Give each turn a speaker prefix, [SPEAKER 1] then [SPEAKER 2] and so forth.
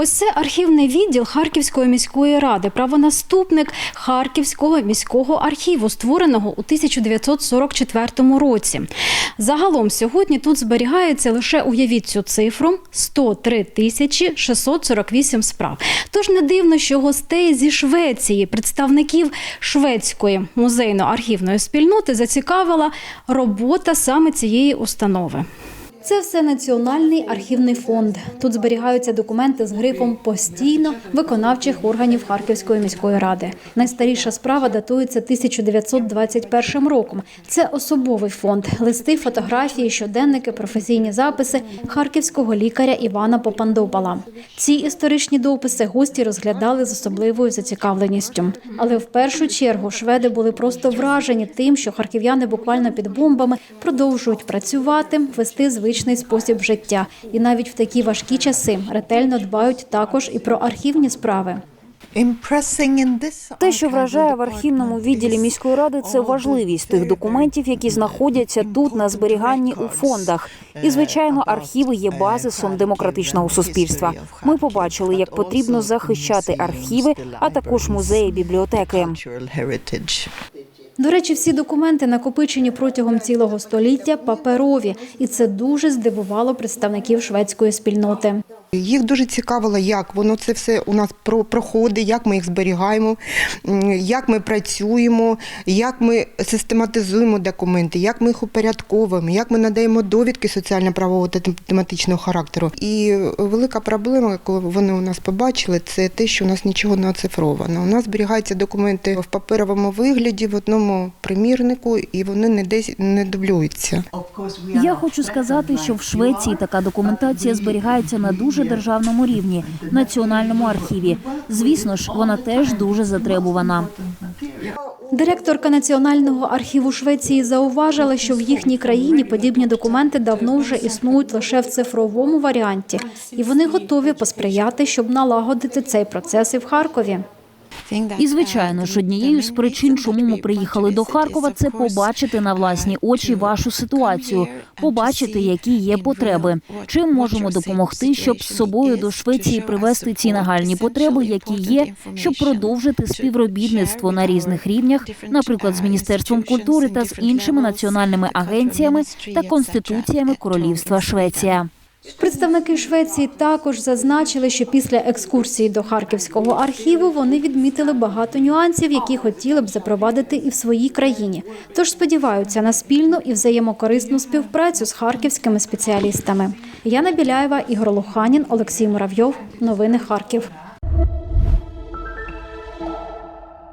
[SPEAKER 1] Ось це архівний відділ Харківської міської ради, правонаступник Харківського міського архіву, створеного у 1944 році. Загалом сьогодні тут зберігається лише уявіть цю цифру 103 тисячі 648 справ. Тож не дивно, що гостей зі Швеції, представників шведської музейно-архівної спільноти, зацікавила робота саме цієї установи. Це все Національний архівний фонд. Тут зберігаються документи з грифом постійно виконавчих органів Харківської міської ради. Найстаріша справа датується 1921 роком. Це особовий фонд, листи, фотографії, щоденники, професійні записи харківського лікаря Івана Попандопала. Ці історичні дописи гості розглядали з особливою зацікавленістю. Але в першу чергу шведи були просто вражені тим, що харків'яни буквально під бомбами продовжують працювати, вести звичний спосіб життя, і навіть в такі важкі часи ретельно дбають також і про архівні справи.
[SPEAKER 2] Те, що вражає в архівному відділі міської ради, це важливість тих документів, які знаходяться тут на зберіганні у фондах. І звичайно, архіви є базисом демократичного суспільства. Ми побачили, як потрібно захищати архіви, а також музеї, бібліотеки.
[SPEAKER 1] До речі, всі документи накопичені протягом цілого століття паперові, і це дуже здивувало представників шведської спільноти.
[SPEAKER 3] Їх дуже цікавило, як воно це все у нас про- проходить, як ми їх зберігаємо, як ми працюємо, як ми систематизуємо документи, як ми їх упорядковуємо, як ми надаємо довідки соціально-правового та тематичного характеру. І велика проблема, яку вони у нас побачили, це те, що у нас нічого не оцифровано. У нас зберігаються документи в паперовому вигляді в одному примірнику, і вони не десь не дублюються.
[SPEAKER 2] Я хочу сказати, що в Швеції така документація зберігається на дуже державному рівні національному архіві. Звісно ж, вона теж дуже затребувана.
[SPEAKER 1] Директорка Національного архіву Швеції зауважила, що в їхній країні подібні документи давно вже існують лише в цифровому варіанті, і вони готові посприяти, щоб налагодити цей процес і в Харкові.
[SPEAKER 2] І звичайно ж, однією з причин, чому ми приїхали до Харкова, це побачити на власні очі вашу ситуацію, побачити, які є потреби, чим можемо допомогти, щоб з собою до Швеції привезти ці нагальні потреби, які є, щоб продовжити співробітництво на різних рівнях, наприклад, з міністерством культури та з іншими національними агенціями та конституціями Королівства Швеція.
[SPEAKER 1] Представники Швеції також зазначили, що після екскурсії до Харківського архіву вони відмітили багато нюансів, які хотіли б запровадити і в своїй країні. Тож сподіваються на спільну і взаємокорисну співпрацю з харківськими спеціалістами. Яна Біляєва, Ігор Луханін, Олексій Муравйов. Новини Харків.